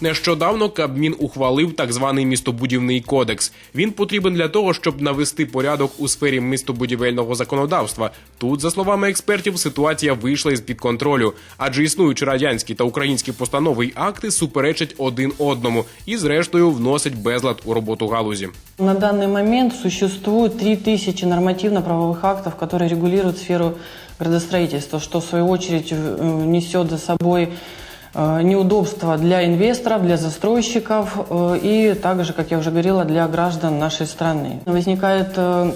Нещодавно Кабмін ухвалив так званий містобудівний кодекс. Він потрібен для того, щоб навести порядок у сфері містобудівельного законодавства. Тут, за словами експертів, ситуація вийшла із під контролю, адже існуючі радянські та українські постанови й акти суперечать один одному і, зрештою, вносять безлад у роботу галузі. На данный момент существует 3000 нормативно-правовых актов, которые регулируют сферу градостроительства, что в свою очередь э, несет за собой э, неудобства для инвесторов, для застройщиков э, и также, как я уже говорила, для граждан нашей страны. Возникает э,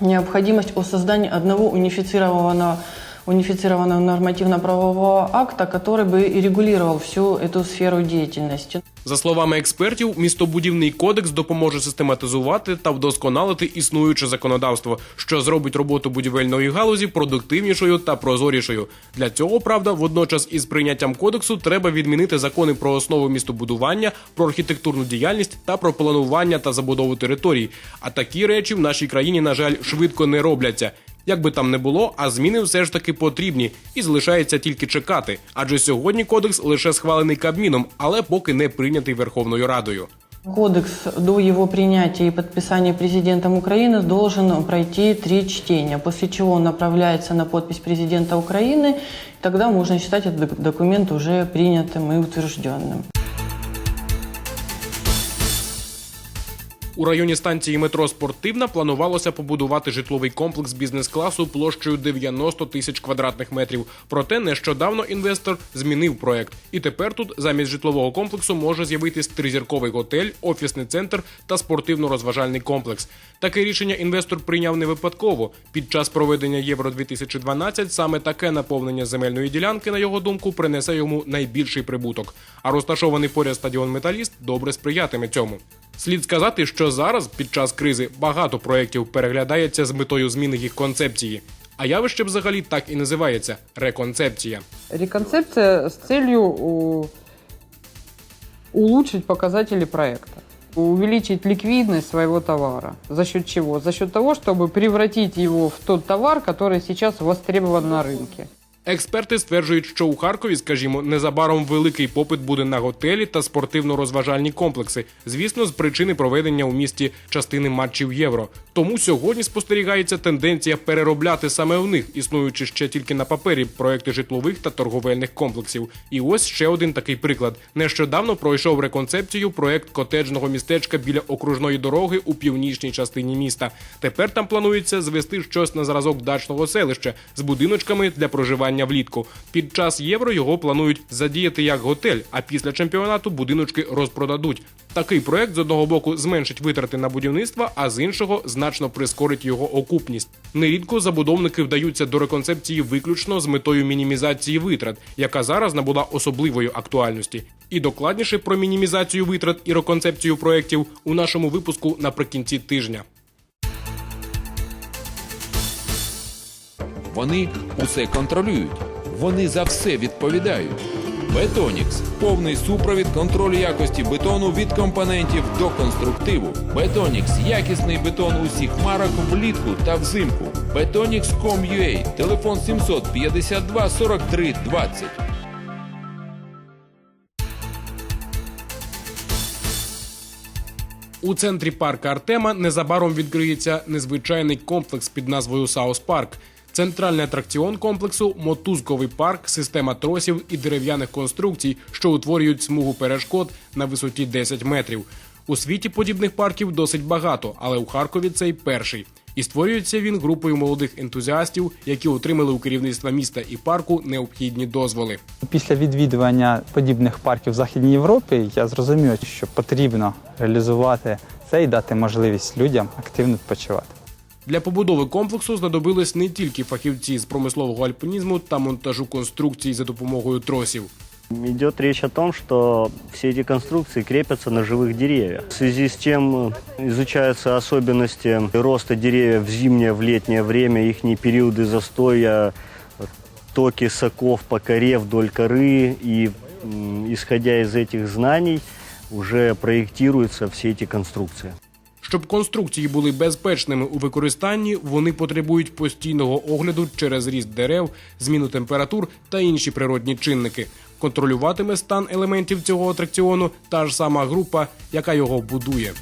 необходимость о создании одного унифицированного унифицированного нормативно-правового акта, который бы и регулировал всю эту сферу деятельности. За словами експертів, містобудівний кодекс допоможе систематизувати та вдосконалити існуюче законодавство, що зробить роботу будівельної галузі продуктивнішою та прозорішою. Для цього правда, водночас із прийняттям кодексу треба відмінити закони про основу містобудування, про архітектурну діяльність та про планування та забудову територій. А такі речі в нашій країні, на жаль, швидко не робляться. Як би там не було, а зміни все ж таки потрібні, і залишається тільки чекати. Адже сьогодні кодекс лише схвалений Кабміном, але поки не прийнятий Верховною Радою. Кодекс до его принятия и подписания президентом Украины должен пройти три чтения, после чего он направляется на подпись президента Украины, и тогда можно считать этот док- документ уже принятым и утвержденным. У районі станції метро Спортивна планувалося побудувати житловий комплекс бізнес-класу площею 90 тисяч квадратних метрів. Проте нещодавно інвестор змінив проект, і тепер тут замість житлового комплексу може з'явитись тризірковий готель, офісний центр та спортивно-розважальний комплекс. Таке рішення інвестор прийняв не випадково. Під час проведення Євро 2012 саме таке наповнення земельної ділянки, на його думку, принесе йому найбільший прибуток. А розташований поряд стадіон Металіст добре сприятиме цьому. Слід сказати, що зараз, під час кризи, багато проєктів переглядається з метою зміни їх концепції. А явище взагалі так і називається реконцепція. Реконцепция с целью у- улучшить показатели проекта, увеличить ликвидность своего товара. За счет чего? За счет того, чтобы превратить его в тот товар, который сейчас востребован на рынке. Експерти стверджують, що у Харкові, скажімо, незабаром великий попит буде на готелі та спортивно-розважальні комплекси. Звісно, з причини проведення у місті частини матчів євро. Тому сьогодні спостерігається тенденція переробляти саме в них, існуючи ще тільки на папері проекти житлових та торговельних комплексів. І ось ще один такий приклад. Нещодавно пройшов реконцепцію проект котеджного містечка біля окружної дороги у північній частині міста. Тепер там планується звести щось на зразок дачного селища з будиночками для проживання влітку. Під час євро його планують задіяти як готель, а після чемпіонату будиночки розпродадуть. Такий проект з одного боку зменшить витрати на будівництво, а з іншого значно прискорить його окупність. Нерідко забудовники вдаються до реконцепції виключно з метою мінімізації витрат, яка зараз набула особливої актуальності. І докладніше про мінімізацію витрат і реконцепцію проєктів у нашому випуску наприкінці тижня. Вони усе контролюють. Вони за все відповідають. Бетонікс повний супровід контролю якості бетону від компонентів до конструктиву. Бетонікс якісний бетон усіх марок влітку та взимку. Бетонікс.com.ua телефон 752 43 20. У центрі парка Артема незабаром відкриється незвичайний комплекс під назвою Саус Парк. Центральний атракціон комплексу мотузковий парк, система тросів і дерев'яних конструкцій, що утворюють смугу перешкод на висоті 10 метрів. У світі подібних парків досить багато, але у Харкові цей перший. І створюється він групою молодих ентузіастів, які отримали у керівництва міста і парку необхідні дозволи. Після відвідування подібних парків в Західній Європі я зрозумів, що потрібно реалізувати це і дати можливість людям активно відпочивати. Для побудови комплексу знадобились не тільки фахівці з промислового альпінізму та монтажу конструкцій за допомогою тросів. Идет речь о том, что все эти конструкции крепятся на живых деревьях. В связи с чем э, изучаются особенности роста деревьев в зимнее, в летнее время, их периоды застоя, токи соков по коре вдоль коры. И м, исходя из этих знаний уже проектируются все эти конструкции. Щоб конструкції були безпечними у використанні, вони потребують постійного огляду через ріст дерев, зміну температур та інші природні чинники. Контролюватиме стан елементів цього атракціону та ж сама група, яка його будує.